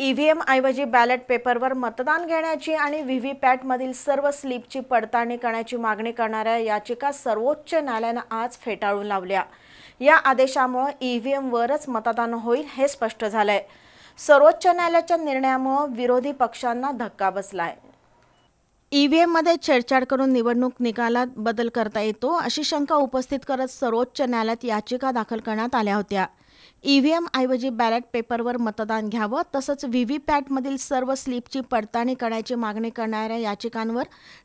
EVM ऐवजी ballot पेपरवर मतदान घेण्याची आणि व्हीव्हीपॅटमधील सर्व स्लिपची पडताळणी करण्याची मागणी करणाऱ्या याचिका सर्वोच्च न्यायालयानं आज फेटाळून लावल्या. या आदेशामुळे ईव्हीएमवरच मतदान होईल हे स्पष्ट झालंय. सर्वोच्च न्यायालयाच्या निर्णयामुळे विरोधी पक्षांना धक्का बसलाय. ईव्हीएममध्ये छेडछाड करून निवडणूक निकालात बदल करता येतो अशी शंका उपस्थित करत सर्वोच्च न्यायालयात याचिका दाखल करण्यात आल्या होत्या. ईव्हीएम ऐवजी बॅलेट पेपरवर मतदान घ्यावं तसंच व्हीव्हीपॅटमधील सर्व स्लिपची पडताळणी करण्याची मागणी करणाऱ्या याचिकांवर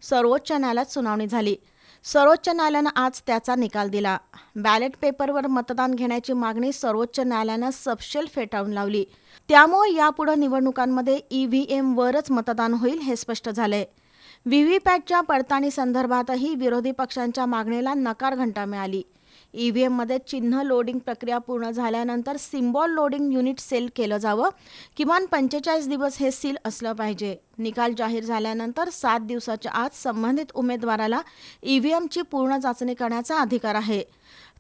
सर्वोच्च न्यायालयात सुनावणी झाली. सर्वोच्च न्यायालयानं आज त्याचा निकाल दिला. बॅलेट पेपरवर मतदान घेण्याची मागणी सर्वोच्च न्यायालयानं सपशेल फेटाळून लावली. त्यामुळे यापुढे निवडणुकांमध्ये ईव्हीएमवरच मतदान होईल हे स्पष्ट झालंय. व्हीव्हीपॅटच्या पडताळणी संदर्भातही विरोधी पक्षांच्या मागणीला नकार घंटा मिळाली. ईव्हीएममध्ये चिन्ह लोडिंग प्रक्रिया पूर्ण झाल्यानंतर सिम्बॉल लोडिंग युनिट सेल केलं जावं. किमान पंचेचाळीस दिवस हे सील असलं पाहिजे. निकाल जाहीर झाल्यानंतर सात दिवसाच्या आत संबंधित उमेदवाराला ईव्हीएमची पूर्ण चाचणी करण्याचा अधिकार आहे.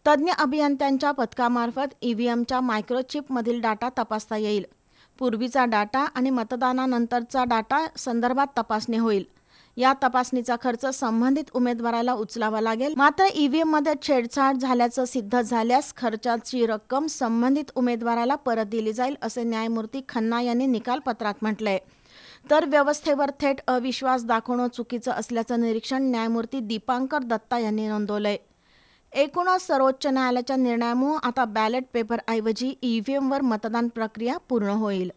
तज्ज्ञ अभियंत्यांच्या पथकामार्फत ईव्हीएमच्या मायक्रोचिपमधील डाटा तपासता येईल. पूर्वीचा डाटा आणि मतदानानंतरचा डाटा संदर्भात तपासणी होईल. या तपासणीचा खर्च संबंधित उमेदवाराला उचलावा लागेल. मात्र ईव्हीएममध्ये छेडछाड झाल्याचं सिद्ध झाल्यास खर्चाची रक्कम संबंधित उमेदवाराला परत दिली जाईल असे न्यायमूर्ती खन्ना यांनी निकालपत्रात म्हटलंय. तर व्यवस्थेवर थेट अविश्वास दाखवणं चुकीचं असल्याचं निरीक्षण न्यायमूर्ती दीपांकर दत्ता यांनी नोंदवलंय. एकूणच सर्वोच्च न्यायालयाच्या निर्णयामुळे आता बॅलेट पेपरऐवजी ईव्हीएमवर मतदान प्रक्रिया पूर्ण होईल.